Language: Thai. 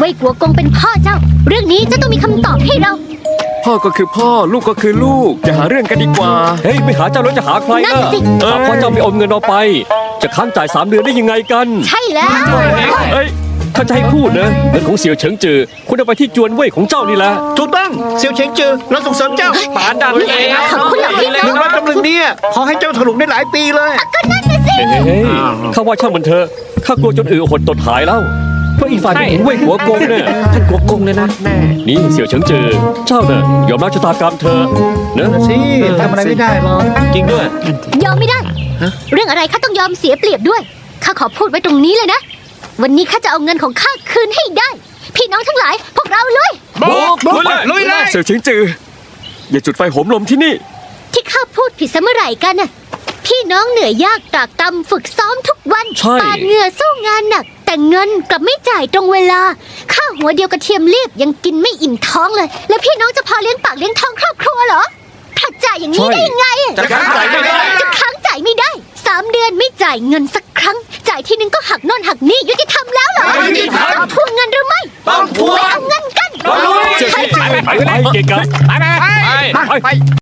ว่ยกัวกงเป็นพ่อเจ้า เรื่องนี้เจ้าต้องมีคำตอบให้เรา พ่อก็คือพ่อลูกก็คือลูกอย่าหาเรื่องกันดีกว่า เฮ้ยไม่หาเจ้าแล้วจะหาใครนั่นล่ะน่ะสิหาพ่อเจ้าไปอมเงินเอาไป จะค้างจ่ายสามเดือนได้ยังไงกัน ใช่แล้ว เฮ้ยถ้าจะให้พูดนะเงินของเสี่ยวเฉิงจือ คุณเอาไปที่จวนเว่ยของเจ้านี่แหละ ถูกต้องเซียวเฉิงจือเราส่งเสริมเจ้าป่านดังเลยขอบคุณเหล่าพี่น้อง หนึ่งร้อยตำลึงเนี่ยขอให้เจ้าถลุงได้หลายปีเลย ก็นั่นน่ะสิ เฮ้ยข้าว่าช่างมันเถอะข้ากลัวจนอือหดตดหายแล้ว เพราะอีกฝ่ายเป็นเว่ยหัวกงเนี่ยท่านหัวกงเนี่ยนะนี่เสี่ยวเฉิงจือเจ้าเนี่ยยอมรับชะตากรรมเธอเนอะสิทำอะไรไม่ได้หรอกจริงด้วย ยอมไม่ได้ เรื่องอะไรข้าต้องยอมเสียเปรียบด้วยข้าขอพูดไว้ตรงนี้เลยนะ วันนี้ข้าจะเอาเงินของข้าคืนให้ได้ พี่น้องทั้งหลายพวกเราเลยบอกลุยเลยลุยเลยเสี่ยวชิงจืออย่าจุดไฟโหมลมที่นี่ ที่ข้าพูดผิดเสมอไหร่กันน่ะพี่น้องเหนื่อยยากตรากตำฝึกซ้อมทุกวันใช่ปาดเหงื่อสู้งานหนัก แต่เงินกลับไม่จ่ายตรงเวลา ข้าหัวเดียวกระเทียมเรียบยังกินไม่อิ่มท้องเลย แล้วพี่น้องจะพอเลี้ยงปากเลี้ยงท้องครอบครัวเหรอถ้าจ่ายอย่างนี้ได้ยังไงอะจะค้างจ่ายไม่ได้ จะค้างจ่ายไม่ได้สามเดือนไม่จ่ายเงินสักครั้ง จ่ายทีนึงก็หักโน่นหักนี่ยุติธรรมแล้วเหรอไม่ยุติธรรมต้องทวงเงินหรือไม่ต้องทวงไม่เอาเงินกันไปไปไปเก่งกันไปไปไป